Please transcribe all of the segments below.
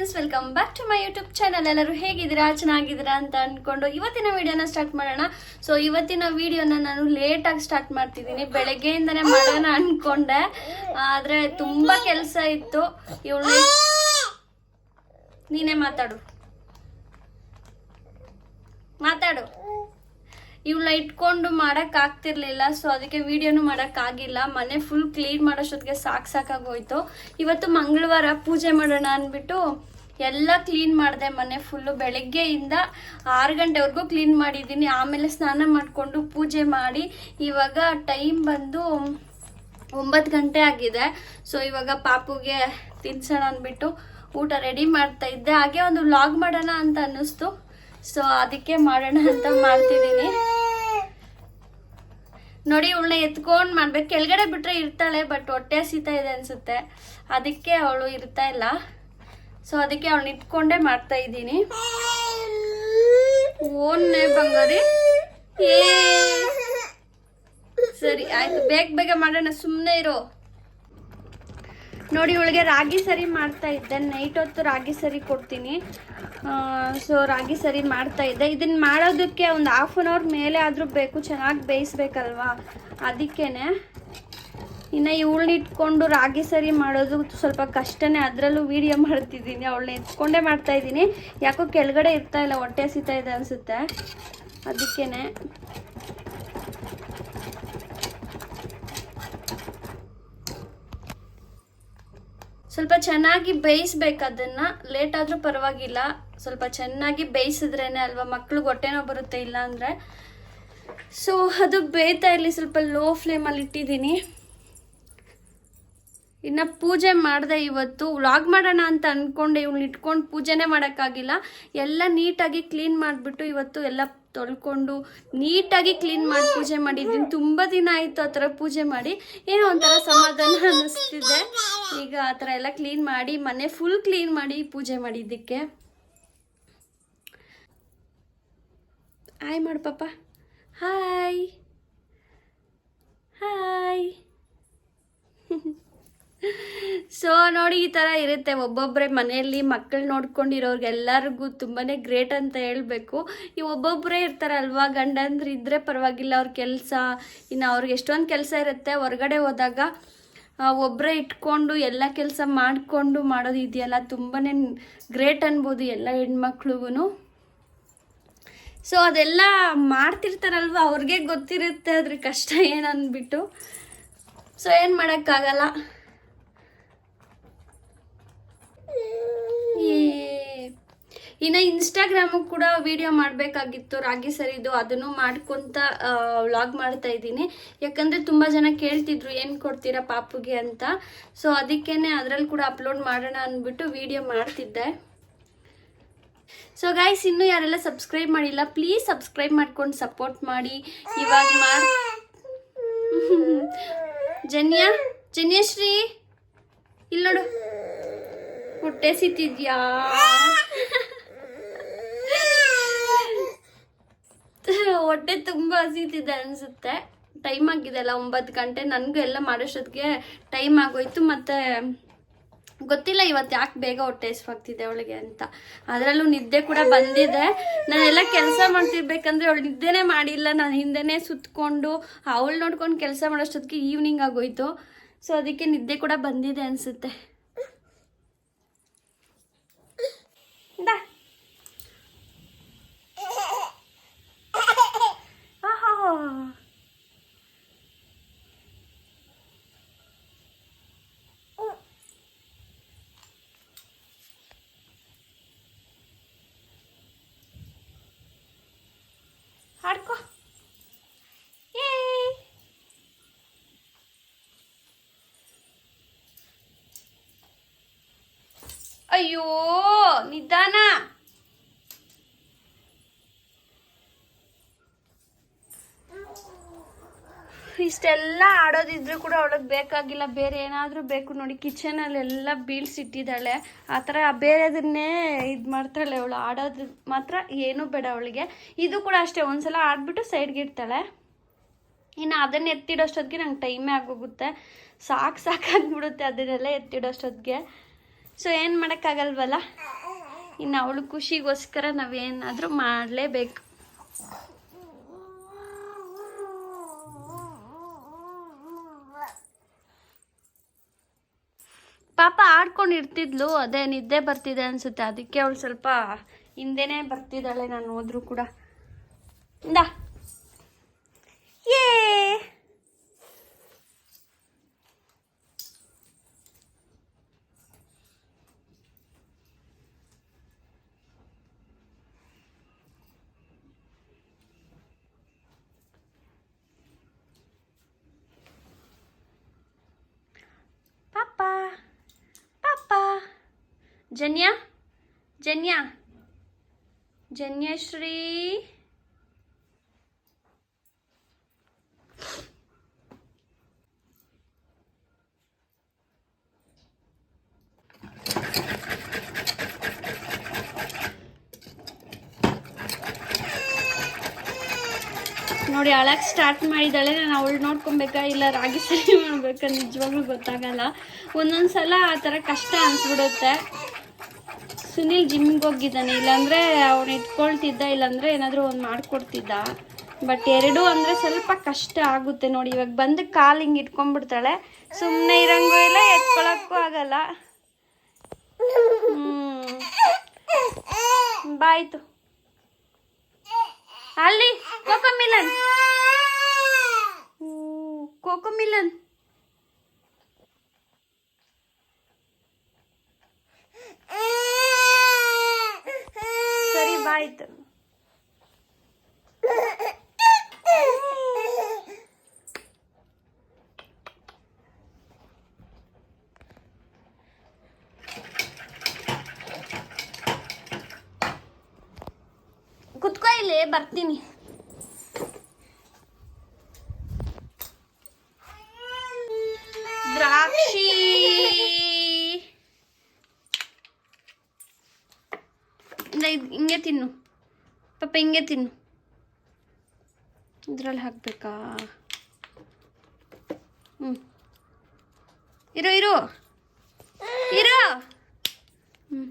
Friends welcome back to my YouTube channel ಎಲ್ಲರೂ ಹೇಗಿದ್ದೀರಾ? ಚೆನ್ನಾಗಿದ್ದೀರಾ ಅಂತ ಅಂದ್ಕೊಂಡು ಇವತ್ತಿನ ವಿಡಿಯೋನ ಸ್ಟಾರ್ಟ್ ಮಾಡೋಣ. ಸೊ ಇವತ್ತಿನ ವಿಡಿಯೋನ ನಾನು ಲೇಟಾಗಿ ಸ್ಟಾರ್ಟ್ ಮಾಡ್ತಿದ್ದೀನಿ. ಬೆಳಗ್ಗೆಯಿಂದನೇ ಮಾಡೋಣ ಅಂದ್ಕೊಂಡೆ ಆದರೆ ತುಂಬ ಕೆಲಸ ಇತ್ತು. ಇವಳು ನೀನೇ ಮಾತಾಡು. ಮಾತಾಡು. ಇವಳನ್ನ ಇಟ್ಕೊಂಡು ಮಾಡಕ್ ಆಗ್ತಿರ್ಲಿಲ್ಲ ಸೊ ಅದಕ್ಕೆ ವಿಡಿಯೋನು ಮಾಡಕ್ ಆಗಿಲ್ಲ. ಮನೆ ಫುಲ್ ಕ್ಲೀನ್ ಮಾಡೋಷ್ಟೊತ್ತಿಗೆ ಸಾಕ್ ಸಾಕಾಗೋಯ್ತು ಇವತ್ತು ಮಂಗಳವಾರ ಪೂಜೆ ಮಾಡೋಣ ಅಂದ್ಬಿಟ್ಟು ಎಲ್ಲ ಕ್ಲೀನ್ ಮಾಡಿದೆ ಮನೆ ಫುಲ್ಲು ಬೆಳಗ್ಗೆಯಿಂದ ಆರು ಗಂಟೆವರೆಗೂ ಕ್ಲೀನ್ ಮಾಡಿದ್ದೀನಿ. ಆಮೇಲೆ ಸ್ನಾನ ಮಾಡಿಕೊಂಡು ಪೂಜೆ ಮಾಡಿ ಇವಾಗ ಟೈಮ್ ಬಂದು ಒಂಬತ್ತು ಗಂಟೆ ಆಗಿದೆ. ಸೊ ಇವಾಗ ಪಾಪುಗೆ ತಿನ್ಸೋಣ ಅಂದ್ಬಿಟ್ಟು ಊಟ ರೆಡಿ ಮಾಡ್ತಾ ಇದ್ದೆ. ಹಾಗೆ ಒಂದು ವ್ಲಾಗ್ ಮಾಡೋಣ ಅಂತ ಅನ್ನಿಸ್ತು. ಸೊ ಅದಕ್ಕೆ ಮಾಡೋಣ ಅಂತ ಮಾಡ್ತಿದ್ದೀನಿ. ನೋಡಿ ಇವಳನ್ನ ಎತ್ಕೊಂಡು ಮಾಡ್ಬೇಕು. ಕೆಳಗಡೆ ಬಿಟ್ರೆ ಇರ್ತಾಳೆ ಬಟ್ ಹೊಟ್ಟೆ ಹಸಿತಾ ಇದೆ ಅನ್ಸುತ್ತೆ. ಅದಕ್ಕೆ ಅವಳು ಇರ್ತಾ ಇಲ್ಲ. ಸೊ ಅದಕ್ಕೆ ಅವಳನ್ನ ಇಟ್ಕೊಂಡೇ ಮಾಡ್ತಾ ಇದ್ದೀನಿ. ಓನ್ನೇ ಬಂಗಾರಿ. ಸರಿ, ಆಯ್ತು. ಬೇಗ ಬೇಗ ಮಾಡೋಣ. ಸುಮ್ಮನೆ ಇರೋ. ನೋಡಿ ಇವಳಿಗೆ ರಾಗಿ ಸರಿ ಮಾಡ್ತಾ ಇದ್ದೆ. ನೈಟ್ ಹೊತ್ತು ರಾಗಿ ಸರಿ ಕೊಡ್ತೀನಿ. ಸೊ ರಾಗಿ ಸರಿ ಮಾಡ್ತಾ ಇದ್ದೆ. ಇದನ್ನ ಮಾಡೋದಕ್ಕೆ ಒಂದು ಹಾಫ್ ಆನ್ ಅವರ್ ಮೇಲೆ ಆದರೂ ಬೇಕು. ಚೆನ್ನಾಗಿ ಬೇಯಿಸ್ಬೇಕಲ್ವಾ? ಅದಕ್ಕೇನೆ. ಇನ್ನು ಇವಳನ್ನ ಇಟ್ಕೊಂಡು ರಾಗಿ ಸರಿ ಮಾಡೋದು ಸ್ವಲ್ಪ ಕಷ್ಟನೇ. ಅದರಲ್ಲೂ ವೀಡಿಯೋ ಮಾಡ್ತಿದ್ದೀನಿ. ಅವಳನ್ನ ಮಾಡ್ತಾ ಇದ್ದೀನಿ. ಯಾಕೋ ಕೆಳಗಡೆ ಇರ್ತಾ ಇಲ್ಲ, ಹೊಟ್ಟೆ ಹಸಿತಾ ಇದೆ ಅನಿಸುತ್ತೆ. ಅದಕ್ಕೇನೆ. ಸ್ವಲ್ಪ ಚೆನ್ನಾಗಿ ಬೇಯಿಸ್ಬೇಕು ಅದನ್ನ. ಲೇಟ್ ಆದ್ರೂ ಪರವಾಗಿಲ್ಲ. ಸ್ವಲ್ಪ ಚೆನ್ನಾಗಿ ಬೇಯಿಸಿದ್ರೇನೆ ಅಲ್ವಾ, ಮಕ್ಳಿಗೆ ಹೊಟ್ಟೆನೋ ಬರುತ್ತೆ ಇಲ್ಲ ಅಂದ್ರೆ ಸೊ ಅದು ಬೇಯ್ತಾ ಇರಲಿ, ಸ್ವಲ್ಪ ಲೋ ಫ್ಲೇಮಲ್ಲಿ ಇಟ್ಟಿದ್ದೀನಿ. ಇನ್ನು ಪೂಜೆ ಮಾಡಿದೆ ಇವತ್ತು. ವ್ಲಾಗ್ ಮಾಡೋಣ ಅಂತ ಅಂದ್ಕೊಂಡೆ ಇವ್ನ ಇಟ್ಕೊಂಡು ಪೂಜೆನೇ ಮಾಡೋಕ್ಕಾಗಿಲ್ಲ. ಎಲ್ಲ ನೀಟಾಗಿ ಕ್ಲೀನ್ ಮಾಡಿಬಿಟ್ಟು ಇವತ್ತು ಎಲ್ಲ ತೊಳ್ಕೊಂಡು ನೀಟಾಗಿ ಕ್ಲೀನ್ ಮಾಡಿ ಪೂಜೆ ಮಾಡಿದ್ದೀನಿ. ತುಂಬ ದಿನ ಆಯಿತು ಆ ಥರ ಪೂಜೆ ಮಾಡಿ. ಏನೋ ಒಂಥರ ಸಮಾಧಾನ ಅನ್ನಿಸ್ತಿದೆ ಈಗ ಆ ಥರ ಎಲ್ಲ ಕ್ಲೀನ್ ಮಾಡಿ, ಮನೆ ಫುಲ್ ಕ್ಲೀನ್ ಮಾಡಿ ಪೂಜೆ ಮಾಡಿದ್ದಕ್ಕೆ. ಹಾಯ್ ಮಾಡು ಪಾಪ. ಹಾಯ್ ಹಾಯ್ ಸೊ ನೋಡಿ ಈ ಥರ ಇರುತ್ತೆ. ಒಬ್ಬೊಬ್ಬರೇ ಮನೆಯಲ್ಲಿ ಮಕ್ಕಳು ನೋಡ್ಕೊಂಡಿರೋರ್ಗೆಲ್ಲರಿಗೂ ತುಂಬಾ ಗ್ರೇಟ್ ಅಂತ ಹೇಳಬೇಕು. ಈ ಒಬ್ಬೊಬ್ಬರೇ ಇರ್ತಾರಲ್ವಾ? ಗಂಡಂದ್ರೆ ಇದ್ದರೆ ಪರವಾಗಿಲ್ಲ. ಅವ್ರ ಕೆಲಸ, ಇನ್ನು ಅವ್ರಿಗೆ ಎಷ್ಟೊಂದು ಕೆಲಸ ಇರುತ್ತೆ, ಹೊರಗಡೆ ಹೋದಾಗ ಒಬ್ಬರೇ ಇಟ್ಕೊಂಡು ಎಲ್ಲ ಕೆಲಸ ಮಾಡಿಕೊಂಡು ಮಾಡೋದು ಇದೆಯಲ್ಲ ತುಂಬಾ ಗ್ರೇಟ್ ಅನ್ಬೋದು ಎಲ್ಲ ಹೆಣ್ಮಕ್ಳಿಗೂ ಸೊ ಅದೆಲ್ಲ ಮಾಡ್ತಿರ್ತಾರಲ್ವ? ಅವ್ರಿಗೆ ಗೊತ್ತಿರುತ್ತೆ, ಅದ್ರ ಕಷ್ಟ ಏನಂದ್ಬಿಟ್ಟು. ಸೊ ಏನು ಮಾಡೋಕ್ಕಾಗಲ್ಲ? ಇನ್ನು ಇನ್ಸ್ಟಾಗ್ರಾಮಿಗೆ ಕೂಡ ವಿಡಿಯೋ ಮಾಡಬೇಕಾಗಿತ್ತು ರಾಗಿ ಸರಿದು, ಅದನ್ನು ಮಾಡ್ಕೊತ ವ್ಲಾಗ್ ಮಾಡ್ತಾ ಇದ್ದೀನಿ. ಯಾಕಂದರೆ ತುಂಬ ಜನ ಕೇಳ್ತಿದ್ರು, ಏನು ಕೊಡ್ತೀರಾ ಪಾಪುಗೆ ಅಂತ. ಸೊ ಅದಕ್ಕೇನೆ ಅದರಲ್ಲಿ ಕೂಡ ಅಪ್ಲೋಡ್ ಮಾಡೋಣ ಅಂದ್ಬಿಟ್ಟು ವಿಡಿಯೋ ಮಾಡ್ತಿದ್ದೆ. ಸೊ ಗಾಯ್ಸ್ ಇನ್ನೂ ಯಾರೆಲ್ಲ ಸಬ್ಸ್ಕ್ರೈಬ್ ಮಾಡಿಲ್ಲ ಪ್ಲೀಸ್ ಸಬ್ಸ್ಕ್ರೈಬ್ ಮಾಡ್ಕೊಂಡು ಸಪೋರ್ಟ್ ಮಾಡಿ. ಇವಾಗ ಮಾಡಿ ಜನ್ಯ, ಜನ್ಯಶ್ರೀ, ಇಲ್ಲ ನೋಡು. ಹೊಟ್ಟೆ ಸಿತ್ತಿದ್ಯಾ ಹೊಟ್ಟೆ ತುಂಬ ಹಸಿತಿದೆ ಅನಿಸುತ್ತೆ. ಟೈಮ್ ಆಗಿದೆ ಅಲ್ಲ ಒಂಬತ್ತು ಗಂಟೆ. ನನಗೂ ಎಲ್ಲ ಮಾಡೋಷ್ಟೊತ್ತಿಗೆ ಟೈಮ್ ಆಗೋಯ್ತು. ಮತ್ತು ಗೊತ್ತಿಲ್ಲ ಇವತ್ತು ಯಾಕೆ ಬೇಗ ಹೊಟ್ಟೆ ಹಸಿವಾಗ್ತಿದೆ ಅವಳಿಗೆ ಅಂತ. ಅದರಲ್ಲೂ ನಿದ್ದೆ ಕೂಡ ಬಂದಿದೆ. ನಾನೆಲ್ಲ ಕೆಲಸ ಮಾಡ್ತಿರ್ಬೇಕಂದ್ರೆ ಅವಳು ನಿದ್ದೆನೇ ಮಾಡಿಲ್ಲ. ನಾನು ಹಿಂದೆನೇ ಸುತ್ತಕೊಂಡು ಅವಳು ನೋಡ್ಕೊಂಡು ಕೆಲಸ ಮಾಡೋಷ್ಟೊತ್ತಿಗೆ ಈವ್ನಿಂಗ್ ಆಗೋಯ್ತು. ಸೊ ಅದಕ್ಕೆ ನಿದ್ದೆ ಕೂಡ ಬಂದಿದೆ ಅನಿಸುತ್ತೆ ಇಂದ. ಆಹಾ. ಆಡ್ಕೋ ಏಯ್. ಅಯ್ಯೋ, ನಿಧಾನ. ಇಷ್ಟೆಲ್ಲ ಆಡೋದಿದ್ರು ಕೂಡ ಅವಳಿಗೆ ಬೇಕಾಗಿಲ್ಲ. ಬೇರೆ ಏನಾದರೂ ಬೇಕು ನೋಡಿ, ಕಿಚನಲ್ಲೆಲ್ಲ ಬೀಳ್ಸಿಟ್ಟಿದ್ದಾಳೆ ಆ ಥರ ಬೇರೆದನ್ನೇ ಇದು ಮಾಡ್ತಾಳೆ ಅವಳು. ಆಡೋದು ಮಾತ್ರ ಏನೂ ಬೇಡ ಅವಳಿಗೆ. ಇದು ಕೂಡ ಅಷ್ಟೇ, ಒಂದ್ಸಲ ಆಡ್ಬಿಟ್ಟು ಸೈಡ್ಗೆ ಇಡ್ತಾಳೆ. ಇನ್ನು ಅದನ್ನ ಎತ್ತಿಡೋಷ್ಟೊತ್ತಿಗೆ ನಂಗೆ ಟೈಮೇ ಆಗೋಗುತ್ತೆ. ಸಾಕು ಸಾಕಾಗ್ಬಿಡುತ್ತೆ ಅದನ್ನೆಲ್ಲ ಎತ್ತಿಡೋಷ್ಟೊತ್ತಿಗೆ. ಸೊ ಏನು ಮಾಡೋಕ್ಕಾಗಲ್ವಲ್ಲ? ಇನ್ನು ಅವಳು ಖುಷಿಗೋಸ್ಕರ ನಾವೇನಾದರೂ ಮಾಡಲೇಬೇಕು. ಪಾಪ ಆಡ್ಕೊಂಡಿರ್ತಿದ್ಲು, ಅದೇ ನಿದ್ದೆ ಬರ್ತಿದೆ ಅನಿಸುತ್ತೆ. ಅದಕ್ಕೆ ಅವಳು ಸ್ವಲ್ಪ ಹಿಂದೆನೇ ಬರ್ತಿದ್ದಾಳೆ, ನಾನು ಹೋದ್ರು ಕೂಡ. ಇಂದ. ಏ ಪಾಪ ಪಾಪ ಜನ್ಯ? ಜನ್ಯ? ಜನ್ಯಶ್ರೀ? ನೋಡಿ, ಅಳಕ್ ಸ್ಟಾರ್ಟ್ ಮಾಡಿದಾಳೆ ನಾನು ಅವಳು ನೋಡ್ಕೊಬೇಕಾ? ಇಲ್ಲ, ರಾಗಿ ಸರಿ ಮಾಡ್ಬೇಕಾ? ನಿಜವಾಗ್ಲೂ ಗೊತ್ತಾಗಲ್ಲ. ಒಂದೊಂದು ಸಲ ಆ ಥರ ಕಷ್ಟ ಅನ್ಸ್ಬಿಡುತ್ತೆ. ಸುನಿಲ್ ಜಿಮ್ಗೆ ಹೋಗಿದ್ದಾನೆ. ಇಲ್ಲಾಂದರೆ ಅವನು ಇಟ್ಕೊಳ್ತಿದ್ದ, ಇಲ್ಲಾಂದರೆ ಏನಾದರೂ ಒಂದು ಮಾಡಿಕೊಡ್ತಿದ್ದ. ಬಟ್ ಎರಡೂ ಅಂದರೆ ಸ್ವಲ್ಪ ಕಷ್ಟ ಆಗುತ್ತೆ ನೋಡಿ. ಇವಾಗ ಬಂದು ಕಾಲು ಹಿಂಗೆ ಇಟ್ಕೊಂಡ್ಬಿಡ್ತಾಳೆ. ಸುಮ್ಮನೆ ಇರಂಗೂ ಇಲ್ಲ ಎತ್ಕೊಳ್ಳೋಕ್ಕೂ ಆಗಲ್ಲ. ಹ್ಮ್. ಬಾಯ್ತು ಅಲ್ಲಿ, ಕೋಕೋ ಮಿಲನ್. ಕೋಕೋ ಮಿಲನ್. ಬಾಯ್ತು ಕುತ್ಕೋ ಇಲ್ಲಿ ಬರ್ತೀನಿ ದ್ರಾಕ್ಷಿ ಇಂದ ಇದ್ ಹಿಂಗೆ ತಿನ್ನು. ಪಾಪ ಹಿಂಗೆ ತಿನ್ನು. ಇದ್ರಲ್ಲಿ ಹಾಕ್ಬೇಕಾ? ಹ್ಞೂ ಇರು ಇರು. ಇರು. ಹ್ಞೂ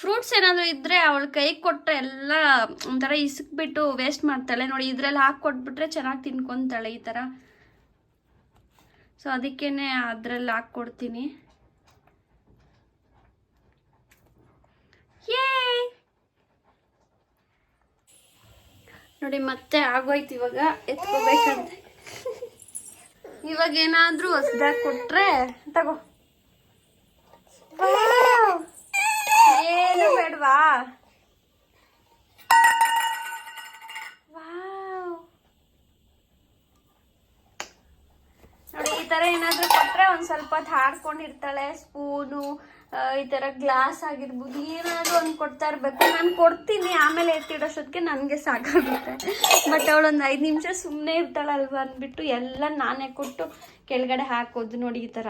ಫ್ರೂಟ್ಸ್ ಏನಾದರೂ ಇದ್ದರೆ ಅವಳು ಕೈ ಕೊಟ್ಟರೆ ಎಲ್ಲ ಒಂಥರ ಇಸಕ್ಬಿಟ್ಟು ವೇಸ್ಟ್ ಮಾಡ್ತಾಳೆ. ನೋಡಿ, ಇದ್ರಲ್ಲಿ ಹಾಕಿ ಕೊಟ್ಬಿಟ್ರೆ ಚೆನ್ನಾಗಿ ತಿನ್ಕೊತಾಳೆ ಈ ಥರ ಸೊ ಅದಕ್ಕೇ ಅದ್ರಲ್ಲಿ ಹಾಕ್ಕೊಡ್ತೀನಿ ನೋಡಿ ಮತ್ತೆ ಆಗೋಯ್ತು ಇವಾಗ. ಎತ್ಕೋಬೇಕಂತ. ಇವಾಗ ಏನಾದ್ರೂ ಹೊಸದಾಗಿ ಕೊಟ್ರೆ ತಗೋ! ಏನು ಬೇಡವಾ ವಾವ್. ನೋಡಿ ಈ ತರ ಏನಾದ್ರೂ ಕೊಟ್ಟರೆ ಒಂದು ಸ್ವಲ್ಪ ಹೊತ್ತು ಹಾಡ್ಕೊಂಡಿರ್ತಾಳೆ, ಸ್ಪೂನು ಈ ತರ ಗ್ಲಾಸ್ ಆಗಿರ್ಬೋದು, ಏನಾದರೂ ಒಂದ್ ಕೊಡ್ತಾ ಇರ್ಬೇಕು. ನಾನು ಕೊಡ್ತೀನಿ, ಆಮೇಲೆ ಎತ್ತಿಡೋಷ್ಟೊತ್ತಿಗೆ ನನಗೆ ಸಾಕಾಗುತ್ತೆ. ಬಟ್ ಅವಳೊಂದು ಐದು ನಿಮಿಷ ಸುಮ್ಮನೆ ಇರ್ತಾಳಲ್ವಾ ಅಂದ್ಬಿಟ್ಟು ಎಲ್ಲ ನಾನೇ ಕೊಟ್ಟು ಕೆಳಗಡೆ ಹಾಕೋದು ನೋಡಿ ಈ ತರ.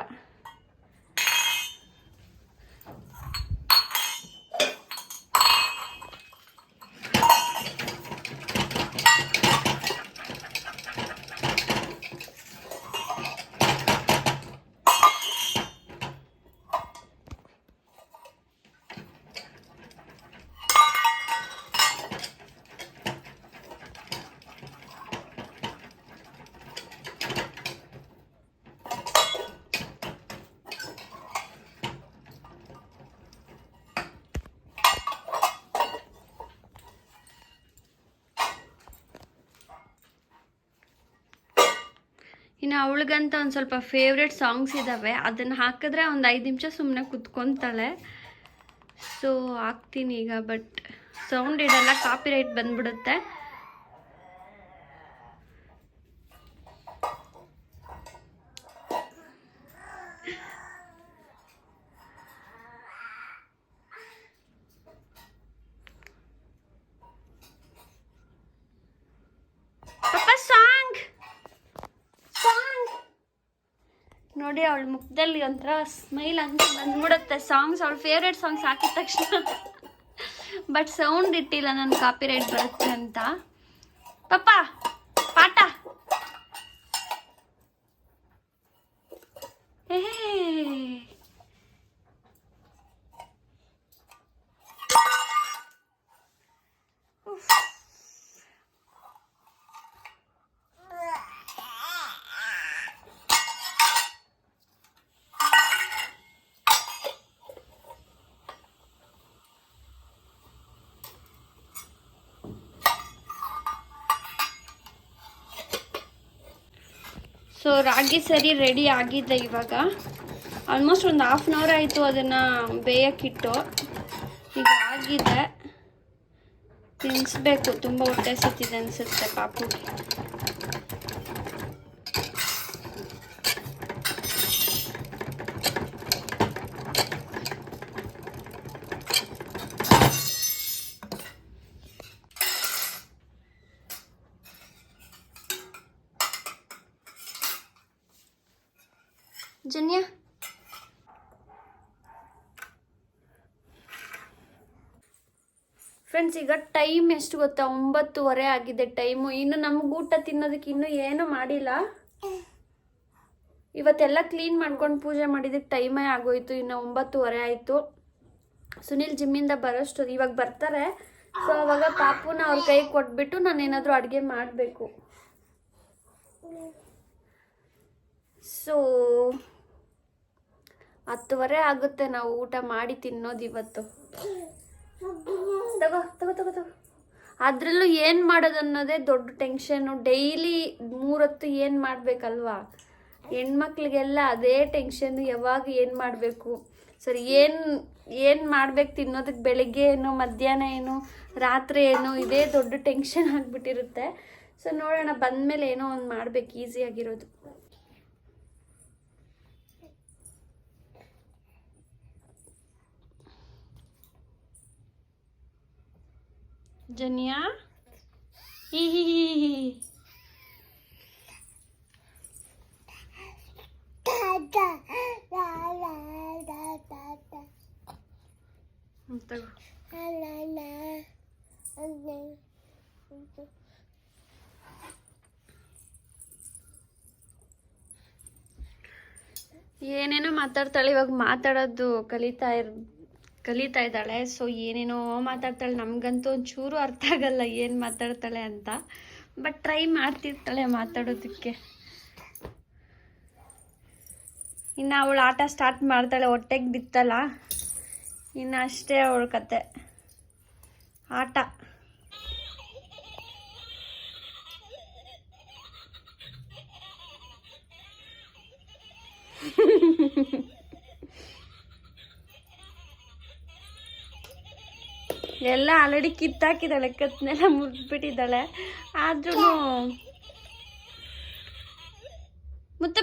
ಇನ್ನು ಅವಳಿಗಂತ ಒಂದು ಸ್ವಲ್ಪ ಫೇವ್ರೆಟ್ ಸಾಂಗ್ಸ್ ಇದ್ದಾವೆ ಅದನ್ನು ಹಾಕಿದ್ರೆ ಒಂದು ಐದು ನಿಮಿಷ ಸುಮ್ಮನೆ ಕುತ್ಕೊತಾಳೆ. ಸೊ ಹಾಕ್ತೀನಿ ಈಗ ಬಟ್ ಸೌಂಡ್ ಇಡಲ್ಲ ಕಾಪಿ ರೈಟ್ ಬಂದ್ಬಿಡುತ್ತೆ. ನೋಡಿ ಅವಳ ಮುಖದಲ್ಲಿ ಒಂಥರ ಸ್ಮೈಲ್ ಅಂತ ಬಂದ್ಬಿಡುತ್ತೆ. ಸಾಂಗ್ಸ್ ಅವಳ ಫೇವ್ರೆಟ್ ಸಾಂಗ್ಸ್ ಹಾಕಿದ ತಕ್ಷಣ. ಬಟ್ ಸೌಂಡ್ ಇಟ್ಟಿಲ್ಲ ನನ್ನ ಕಾಪಿ ರೈಟ್ ಬರುತ್ತೆ ಅಂತ. ಪಪ್ಪ, ಪಾಠ. ಸೊ ರಾಗಿ ಸರಿ ರೆಡಿ ಆಗಿದೆ ಇವಾಗ. ಆಲ್ಮೋಸ್ಟ್ ಒಂದು ಹಾಫ್ ಆನ್ ಅವರ್ ಆಯಿತು ಅದನ್ನು ಬೇಯಕ್ಕಿಟ್ಟು ಈಗ ಆಗಿದೆ. ತಿನ್ನಿಸ್ಬೇಕು ತುಂಬ ಹೊಟ್ಟೆ ಸಿಕ್ತಿದೆ ಅನಿಸುತ್ತೆ ಪಾಪುಗೆ ಜನ್ಯ ಫ್ರೆಂಡ್ಸ್ ಈಗ ಟೈಮ್ ಎಷ್ಟು ಗೊತ್ತಾ? ಒಂಬತ್ತುವರೆ ಆಗಿದೆ ಟೈಮು ಇನ್ನು ನಮ್ಗೆ ಊಟ ತಿನ್ನೋದಕ್ಕೆ ಇನ್ನೂ ಏನೂ ಮಾಡಿಲ್ಲ. ಇವತ್ತೆಲ್ಲ ಕ್ಲೀನ್ ಮಾಡ್ಕೊಂಡು ಪೂಜೆ ಮಾಡಿದ್ದಕ್ಕೆ ಟೈಮೇ ಆಗೋಯ್ತು. ಇನ್ನು ಒಂಬತ್ತುವರೆ ಆಯಿತು. ಸುನಿಲ್ ಜಿಮ್ಮಿಂದ ಬರೋಷ್ಟು ಇವಾಗ ಬರ್ತಾರೆ. ಸೊ ಅವಾಗ ಪಾಪುನ ಅವ್ರ ಕೈ ಕೊಟ್ಬಿಟ್ಟು ನಾನು ಏನಾದರೂ ಅಡುಗೆ ಮಾಡಬೇಕು. ಸೊ ಹತ್ತುವರೆ ಆಗುತ್ತೆ ನಾವು ಊಟ ಮಾಡಿ ತಿನ್ನೋದು ಇವತ್ತು. ತಗೋ ತಗೋ ತಗೋ ತಗೋ. ಅದರಲ್ಲೂ ಏನು ಮಾಡೋದು ಅನ್ನೋದೇ ದೊಡ್ಡ ಟೆನ್ಷನ್ನು ಡೈಲಿ ಮೂರೊತ್ತು ಏನು ಮಾಡಬೇಕಲ್ವಾ? ಹೆಣ್ಮಕ್ಳಿಗೆಲ್ಲ ಅದೇ ಟೆನ್ಷನ್ ಯಾವಾಗ ಏನು ಮಾಡಬೇಕು? ಸರಿ, ಏನು ಏನು ಮಾಡ್ಬೇಕು ತಿನ್ನೋದಕ್ಕೆ ಬೆಳಿಗ್ಗೆ ಏನು, ಮಧ್ಯಾಹ್ನ ಏನು, ರಾತ್ರಿ ಏನು, ಇದೇ ದೊಡ್ಡ ಟೆನ್ಷನ್ ಆಗಿಬಿಟ್ಟಿರುತ್ತೆ. ಸೊ ನೋಡೋಣ, ಬಂದಮೇಲೆ ಏನೋ ಒಂದು ಮಾಡ್ಬೇಕು ಈಸಿಯಾಗಿರೋದು ಜನಿಯಾ ಹಿ ಏನೇನೋ ಮಾತಾಡ್ತಾಳೆ ಇವಾಗ ಮಾತಾಡೋದು ಕಲಿತಾ ಇರ್ ಕಲಿತಾ ಇದ್ದಾಳೆ. ಸೊ ಏನೇನೋ ಮಾತಾಡ್ತಾಳೆ. ನಮಗಂತೂ ಒಂಚೂರು ಅರ್ಥ ಆಗಲ್ಲ ಏನು ಮಾತಾಡ್ತಾಳೆ ಅಂತ. ಬಟ್ ಟ್ರೈ ಮಾಡ್ತಿರ್ತಾಳೆ ಮಾತಾಡೋದಕ್ಕೆ. ಇನ್ನು ಅವಳು ಆಟ ಸ್ಟಾರ್ಟ್ ಮಾಡ್ತಾಳೆ. ಹೊಟ್ಟೆಗೆ ಬಿತ್ತಲ್ಲ. ಇನ್ನು ಅಷ್ಟೇ ಅವಳ ಕತೆ. ಆಟ. ಎಲ್ಲ ಆಲ್ರೆಡಿ ಕಿತ್ತಾಕಿದ್ದಾಳೆ ಕತ್ನೆಲ್ಲ ಮುಟ್ಬಿಟ್ಟಿದ್ದಾಳೆ ಆದ್ರೂ ಮುತ್ತ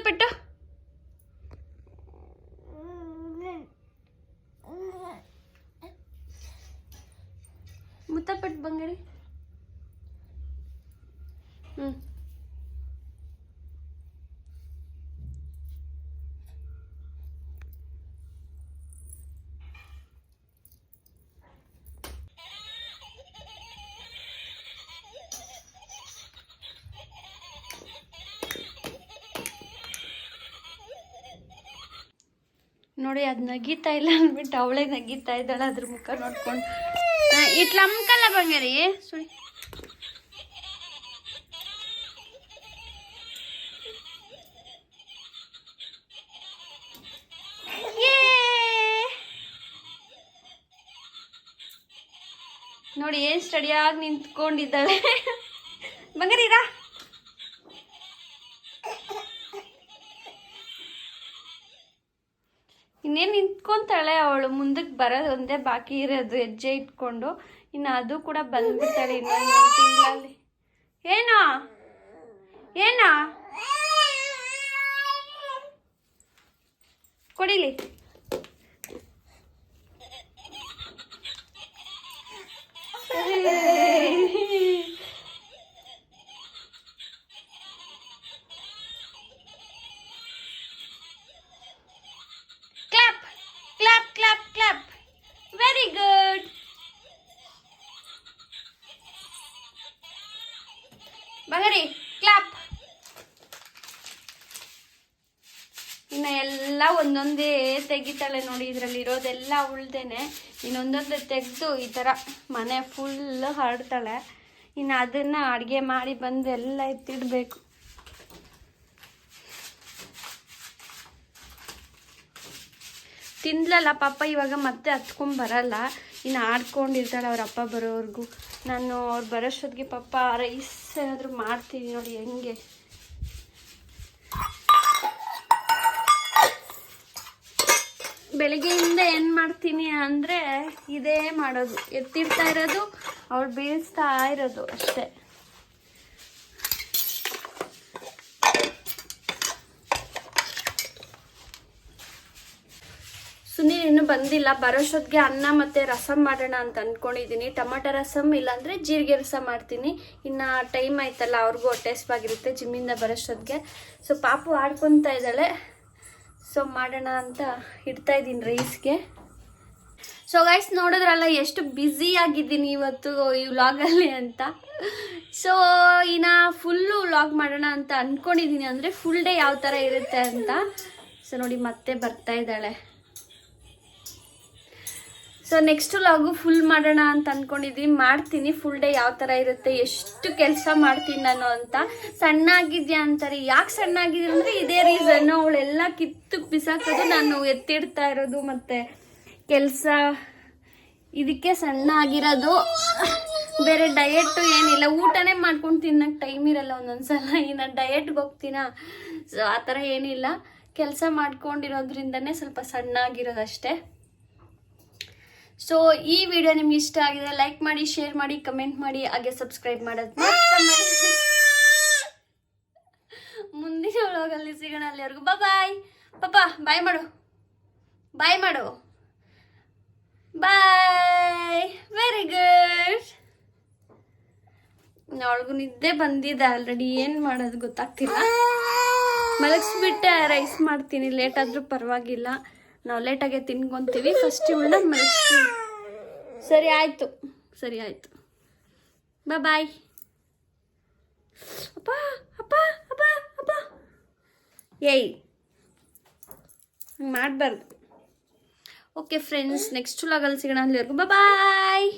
ಪೆಟ್ಟು ಬಂಗಾರಿ. ನೋಡಿ ಅದು ನಗೀತಾ ಇಲ್ಲ ಅಂದ್ಬಿಟ್ಟು ಅವಳೇ ನಗೀತಾ ಇದ್ದಾಳೆ ಅದ್ರ ಮುಖ ನೋಡ್ಕೊಂಡು. ಇಟ್ಲ ಅಮ್ಕಲ್ಲ ಬಂಗಾರಿ? ಸುಳಿ! ನೋಡಿ ಏನ್ ಸ್ಟಡಿಯಾಗಿ ನಿಂತ್ಕೊಂಡಿದ್ದಾಳೆ. ಬಂಗಾರಿ ಇರಾ ಇನ್ನೇನು ನಿಂತ್ಕೊಂತಾಳೆ ಅವಳು ಮುಂದಕ್ಕೆ ಬರೋದು ಒಂದೇ ಬಾಕಿ ಇರೋದು, ಹೆಜ್ಜೆ ಇಟ್ಕೊಂಡು. ಇನ್ನು ಅದು ಕೂಡ ಬಂದ್ಬಿಡ್ತಾಳೆ ಇನ್ನೊಂದು ತಿಂಗಳಲ್ಲಿ. ಏನಾ? ಏನಾ? ಕೊಡಿಲಿ. clap clap. ವೆರಿ ಗುಡ್ ಬಂಗಾರಿ ಕ್ಲಾಪ್ ಇನ್ನು ಎಲ್ಲ ಒಂದೊಂದೇ ತೆಗಿತಾಳೆ ನೋಡಿ, ಇದರಲ್ಲಿ ಇರೋದೆಲ್ಲ ಉಳ್ದೇನೆ. ಇನ್ನೊಂದೊಂದೇ ತೆಗೆದು ಈ ಥರ ಮನೆ ಫುಲ್ ಹರಡ್ತಾಳೆ ಇನ್ನು ಅದನ್ನು ಅಡುಗೆ ಮಾಡಿ ಬಂದು ಎಲ್ಲ ಎತ್ತಿಡಬೇಕು. ತಿಂದ್ಲಲ್ಲ ಪಾಪ ಇವಾಗ ಮತ್ತೆ ಹತ್ಕೊಂಡು ಬರಲ್ಲ. ಇನ್ನು ಆಡ್ಕೊಂಡಿರ್ತಾಳೆ ಅವ್ರ ಅಪ್ಪ ಬರೋವರೆಗೂ. ನಾನು ಅವ್ರು ಬರೋಷ್ಟೊತ್ತಿಗೆ ಪಾಪ ರೈಸ್ ಏನಾದರೂ ಮಾಡ್ತೀನಿ ನೋಡಿ ಹೆಂಗೆ. ಬೆಳಗ್ಗೆಯಿಂದ ಏನು ಮಾಡ್ತೀನಿ ಅಂದರೆ ಇದೇ ಮಾಡೋದು. ಎತ್ತಿರ್ತಾ ಇರೋದು ಅವ್ರು ಬೀಳಿಸ್ತಾ ಇರೋದು ಅಷ್ಟೇ. ಬಂದಿಲ್ಲ ಬರೋಷ್ಟೊತ್ತಿಗೆ ಅನ್ನ ಮತ್ತು ರಸಮ್ ಮಾಡೋಣ ಅಂತ ಅಂದ್ಕೊಂಡಿದ್ದೀನಿ ಟೊಮಟೊ ರಸಮ್ ಇಲ್ಲಾಂದರೆ ಜೀರಿಗೆ ರಸ ಮಾಡ್ತೀನಿ. ಇನ್ನು ಟೈಮ್ ಆಯ್ತಲ್ಲ, ಅವ್ರಿಗೂ ಟೇಸ್ಟಾಗಿರುತ್ತೆ ಜಿಮ್ಮಿಂದ ಬರೋಷ್ಟೊತ್ತಿಗೆ ಸೊ ಪಾಪು ಆಡ್ಕೊತಾ ಇದ್ದಾಳೆ. ಸೊ ಮಾಡೋಣ ಅಂತ ಇಡ್ತಾ ಇದ್ದೀನಿ ರೈಸ್ಗೆ ಸೊ ಗೈಸ್ ನೋಡಿದ್ರಲ್ಲ ಎಷ್ಟು ಬ್ಯುಸಿ ಆಗಿದ್ದೀನಿ ಇವತ್ತು ಈ ವ್ಲಾಗಲ್ಲಿ ಅಂತ. ಸೊ ಇನ್ನು ಫುಲ್ಲು ವ್ಲಾಗ್ ಮಾಡೋಣ ಅಂತ ಅಂದ್ಕೊಂಡಿದ್ದೀನಿ ಅಂದರೆ ಫುಲ್ ಡೇ ಯಾವ ಥರ ಇರುತ್ತೆ ಅಂತ. ಸೊ ನೋಡಿ, ಮತ್ತೆ ಬರ್ತಾ ಇದ್ದಾಳೆ. ಸೊ ನೆಕ್ಸ್ಟ್ ಲಾಗು ಫುಲ್ ಮಾಡೋಣ ಅಂತ ಅಂದ್ಕೊಂಡಿದ್ದೀನಿ ಮಾಡ್ತೀನಿ. ಫುಲ್ ಡೇ ಯಾವ ಥರ ಇರುತ್ತೆ, ಎಷ್ಟು ಕೆಲಸ ಮಾಡ್ತೀನಿ ನಾನು ಅಂತ. ಸಣ್ಣ ಆಗಿದ್ಯಾ ಅಂತಾರೆ. ಯಾಕೆ ಸಣ್ಣ ಆಗಿದ್ಯಾ ಅಂದರೆ ಇದೇ ರೀಸನ್ನು ಅವಳೆಲ್ಲ ಕಿತ್ತು ಬಿಸಾಕೋದು ನಾನು ಎತ್ತಿಡ್ತಾ ಇರೋದು ಮತ್ತು ಕೆಲಸ. ಇದಕ್ಕೆ ಸಣ್ಣ ಆಗಿರೋದು. ಬೇರೆ ಡಯೆಟ್ಟು ಏನಿಲ್ಲ. ಊಟನೇ ಮಾಡ್ಕೊಂಡು ತಿನ್ನಕ್ಕೆ ಟೈಮ್ ಇರಲ್ಲ ಒಂದೊಂದ್ಸಲ. ಇನ್ನು ಡಯೆಟ್ಗೆ ಹೋಗ್ತೀನ? ಸೊ ಆ ಥರ ಏನಿಲ್ಲ. ಕೆಲಸ ಮಾಡ್ಕೊಂಡಿರೋದ್ರಿಂದನೇ ಸ್ವಲ್ಪ ಸಣ್ಣ ಆಗಿರೋದಷ್ಟೇ ಸೊ ಈ ವಿಡಿಯೋ ನಿಮ್ಗೆ ಇಷ್ಟ ಆಗಿದೆ ಲೈಕ್ ಮಾಡಿ ಶೇರ್ ಮಾಡಿ ಕಮೆಂಟ್ ಮಾಡಿ, ಹಾಗೆ ಸಬ್ಸ್ಕ್ರೈಬ್ ಮಾಡೋದು. ಮುಂದಿನ ಒಳಗಲ್ಲಿ ಸಿಗೋಣ ಅಲ್ಲಿವರೆಗೂ. ಬಾಯ್ ಪಾಪ ಬಾಯ್ ಮಾಡು. ಬಾಯ್ ಮಾಡು. ಬಾಯ್ ವೆರಿ ಗುಡ್ ಅವಳಿಗೂ ನಿದ್ದೆ ಬಂದಿದೆ ಆಲ್ರೆಡಿ ಏನು ಮಾಡೋದು ಗೊತ್ತಾಗ್ತಿಲ್ಲ. ಮಲಗಿಸ್ಬಿಟ್ಟೆ ರೈಸ್ ಮಾಡ್ತೀನಿ. ಲೇಟ್ ಆದರೂ ಪರವಾಗಿಲ್ಲ. ನಾವು ಲೇಟಾಗೆ ತಿನ್ಕೊಂತೀವಿ. ಫಸ್ಟ್ ಇವಳನ್ನ ಮಲಗಿಸ್ತೀವಿ. ಸರಿ, ಆಯಿತು. ಸರಿ, ಆಯಿತು. ಬಾ ಬಾಯ್ ಅಪ್ಪ ಅಪ್ಪ ಅಪ್ಪ ಅಪ್ಪ. ಏಯ್ ಮಾಡಬಾರ್ದು. ಓಕೆ ಫ್ರೆಂಡ್ಸ್ ನೆಕ್ಸ್ಟ್ ಲಾಗಲ್ಲಿ ಸಿಗೋಣ ಅಲ್ಲಿವರೆಗೂ. ಬಾಯ್